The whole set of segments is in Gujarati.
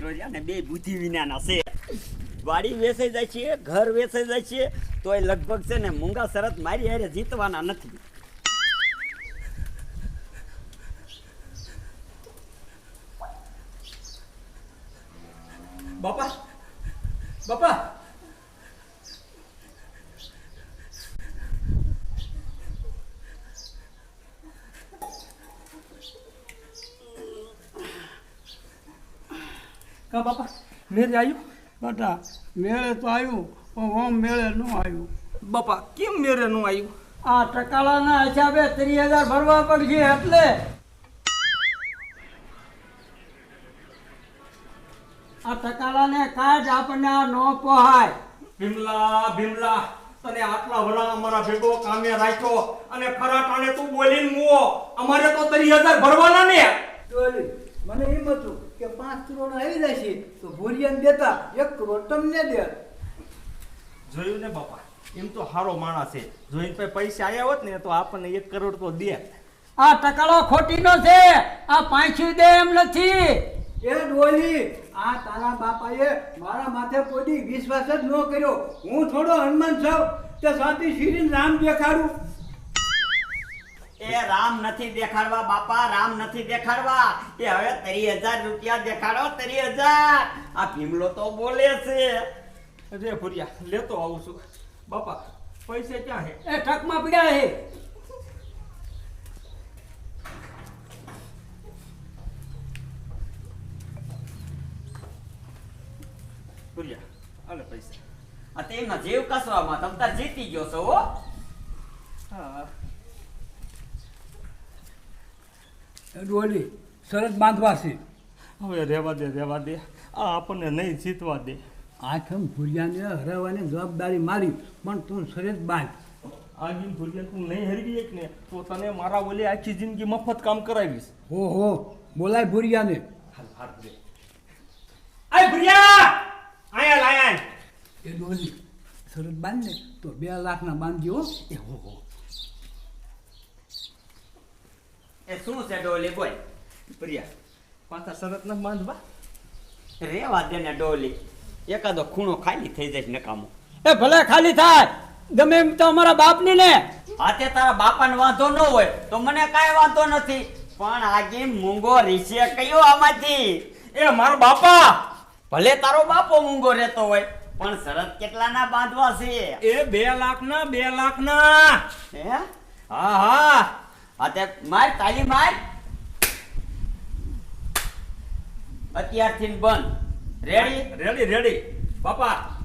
ને બે બુદ્ધિ વિનાના છે. વાડી વેચાઈ જાય છે, ઘર વેચાઈ જાય છે, તોય લગભગ છે ને મૂંગા શરત મારી હારે જીતવાના નથી. બાપા બાપા કા બાપા મેરે આવ્યું બટા મેળે તો આવ્યું પણ હોમ મેળે ન આવ્યું બાપા કેમ મેરે ન આવ્યું આ ટકાલાના હિસાબે ત્રીસ હજાર ભરવા પડશે એટલે. આ ટકાલાને કાજ આપણને આ ન પોહાય. ભીમલા ભીમલા તને આટલા વલા અમારા ભેગો કામે રાખ્યો અને ખરાટાને તું બોલીને મુઓ અમારે તો ત્રીસ હજાર ભરવાના ને. મને એમ હતું કે પાંચ કરોડ આવી જશે તો ભૂરિયાને દેતા એક કરોડ તમને દે. જોયું ને બાપા એમ તો હારો માણસ છે. જોઈને પૈસા આવ્યા હોત ને તો આપણને એક કરોડ તો દે. આ ટકાલો ખોટીનો છે. આ પાંચી દે એમ નથી. એ ડોલી આ તારા બાપાએ મારા માથે કોઈ વિશ્વાસ જ ન કર્યો. હું થોડો હનુમાન છું. તે સાથી શ્રી રામ દેખાડું. એ રામ નથી દેખાડવા બાપા રામ નથી દેખાડવા. એ હવે ત્રી હજાર રૂપિયા દેખાડો ત્રી હજાર. આ ભીમલો તો બોલે છે. રે ભુરિયા લેતો આવું છું. બાપા પૈસે ક્યાં હે? એ ટ્રકમાં પડ્યા છે ભુરિયા અલે પૈસા. આ તેમના જીવ કસવામાં તમ તાર જીતી ગયો છો હો. હા. ડોલી શરત બાંધવા છે. હવે રહેવા દે રહેવા દે. આ આપણને નહીં જીતવા દે. આઠમ ભુરિયાને હરાવવાની જવાબદારી મારી પણ તું શરત બાંધ. આગીન ભુરિયા તું નહીં હરવી એક ને તો તને મારા બોલે આખી જિંદગી મફત કામ કરાવીશ. હો હો બોલાય ભૂરિયાને. હાલ હાલ દે આય ભુરિયા! આયા લાયા એ ડોલી શરત બાંધ ને તો બે લાખના બાંધજો હો. એ હો હો. એ શું છે ડોલી બોલ. ભુરિયા પાછા શરત ન બાંધવા? રેવા દે ને ડોલી. એકાદો ખૂણો ખાલી થઈ જાય નકામો. એ ભલે ખાલી થાય ગમે એમ તો અમારા બાપની ને. હાથે તારા બાપાને વાંધો ન હોય તો મને કાંઈ વાંધો નથી. પણ આજે મૂંગો રીસે કયો આમાંથી? એ મારો બાપા. ભલે તારો બાપો મૂંગો રહેતો હોય પણ શરત કેટલાના બાંધવા છે? એ બે લાખ ના બે લાખ ના હે? હા હા. તે માર, તાલી માર. અત્યારથી બંધ. રેડી રેડી રેડી બાપા.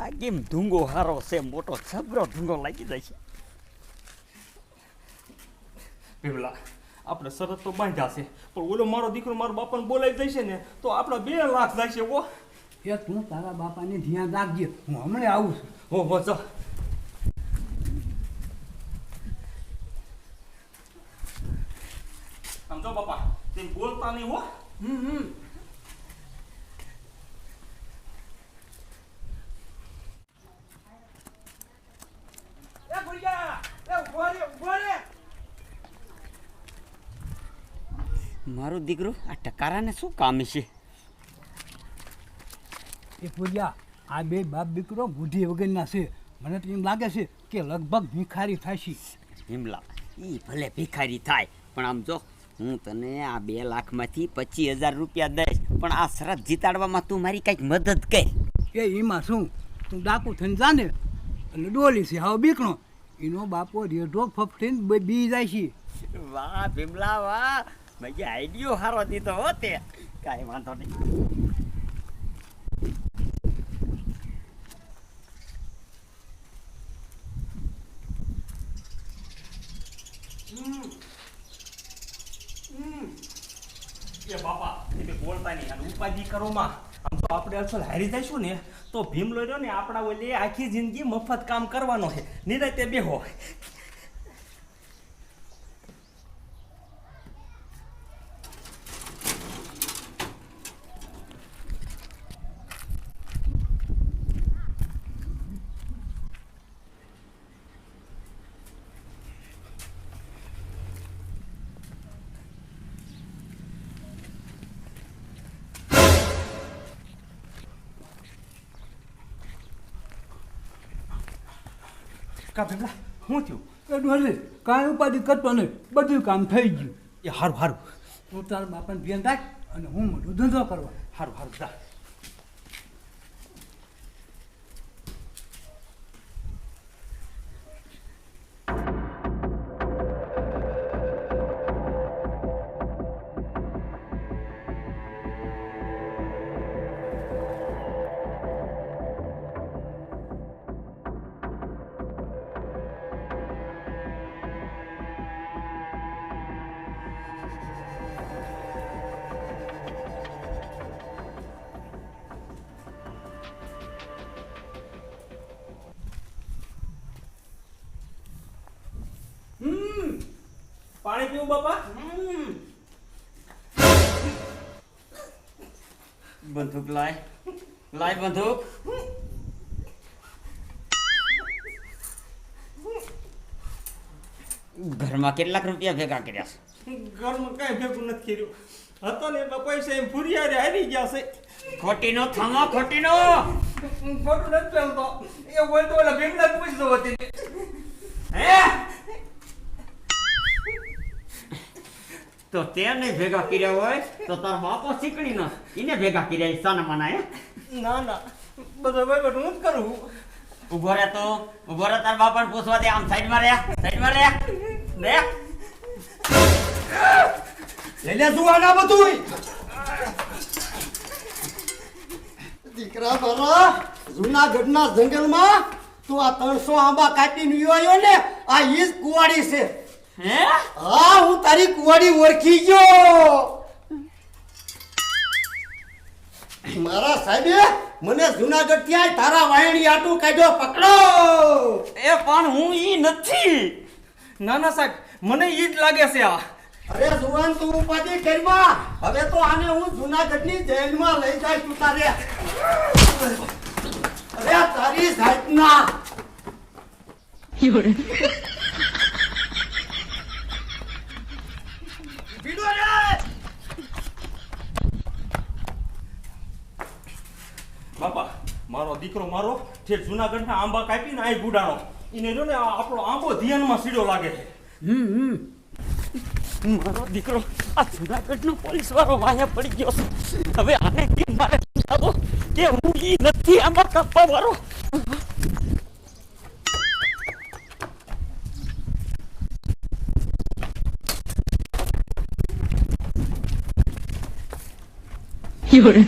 આ કેમ ધૂંગો હારો છે? મોટો છબરો ધૂંગો લાગી જાય છે. પીવલા આપણે શરત તો બાંધ્યા છે. પણ ઓલો મારો દીકરો મારો બાપાને બોલાવી દેશે ને, તો આપણા બે લાખ જાય છે ઓ એ તું તારા બાપાને ધ્યાન રાખજે. હું હમણાં આવું છું. હો હો ચલ સમજો બાપા તેમ બોલતા નહીં હો. હમ હમ. મારો દીકરો આ ટકારાને શું કામ છે? એ પૂજા આ બે બાપ દીકરો બુદ્ધિ વગરના છે. મને તો એમ લાગે છે કે લગભગ ભિખારી થશે હિમલા એ ભલે ભિખારી થાય પણ આમ જો હું તને આ બે લાખમાંથી પચીસ હજાર રૂપિયા દઈશ પણ આ શરત જીતાડવામાં તું મારી કંઈક મદદ કર. એ એમાં શું? તું ડાકુ થઈને જાને એટલે ડોલી છે હવે બીકણો. એનો બાપો રેઢો ફફડીને બ- બી જાય છે વાહ ભીમલા વાહ. મેં આઈડિયો સારો દીધો હો તે. કાંઈ વાંધો નહીં એ બોલતા નહીં અને ઉપાધિ કરોમાં. આમ તો આપણે અસલ હારી જઈશું ને, તો ભીમ લોર્યો ને આપણા ઓલે આખી જિંદગી મફત કામ કરવાનો છે. નિરાતે બેહો. કા ભીમલા શું થયું? એ ડોલી કાંઈ ઉપાધિ કરતો નહીં. બધું કામ થઈ ગયું. એ સારું સારું તું તારા બાપાને ધ્યાન રાખ અને હું મોટું ધંધો કરવા. સારું સારું જા. પાણી પીવું બાપા? બંદૂક લાય. લાય બંદૂક. ઘરમાં કેટલાક રૂપિયા ભેગા કર્યા છે? ઘરમાં કઈ ભેગું નથી કર્યું. હતો ને એટલા પૈસા એમ ફુરિયારે હારી ગયા છે. ખોટીનો થમો ખોટીનો! ખોટું નથી ચાલતો એ બોલતો તો ઓલા ભીમલા પૂછતો હતી હે? તો તેને ભેગા કર્યા હોય તો તાર બાપો શીકણી ન એને ભેગા કર્યા સાના માના હે? ના ના. બધો વહીવટ હું જ કરું. ઊભો રહે તો ઊભો રહે તાર બાપાને પૂછવા દે આમ સાઈડમાં રહ્યા સાઈડમાં રહ્યા દે તું આના બધું દીકરા મારા જુનાગઢના જંગલમાં તું આ ત્રણસો આંબા કાપીને આવ્યો ને આ ઈ જ કુવાડી છે. હે? હા હું તારી કુવાડી ઓળખી ગયો. મારા સાહેબે મને જુનાગઢ ત્યાં તારા વાયણી આટું કાઢ્યો પકડો. એ પણ હું ઈ નથી. ના ના સાહેબ મને ઈ જ લાગે છે આ. અરે જુવાન તું ઉપાધિ કરવા. હવે તો આને હું જુનાગઢની જેલમાં લઈ જાય તું તારે. અરે તારી જાતના પીડો રે બાપા મારો દીકરો મારો જે જુનાગઢના આંબા કાપીને આ ગુડાણો. એને જો ને આપણો આંબો ધ્યાનમાં સીડો લાગે છે. હમ હમ. મારો દીકરો આ જુનાગઢનો પોલીસ વાળો વાયા પડી ગયો છે. હવે આને કેમ મારે સમજાવો કે હું ઈ નથી આંબા કાપવા વાળો 有人，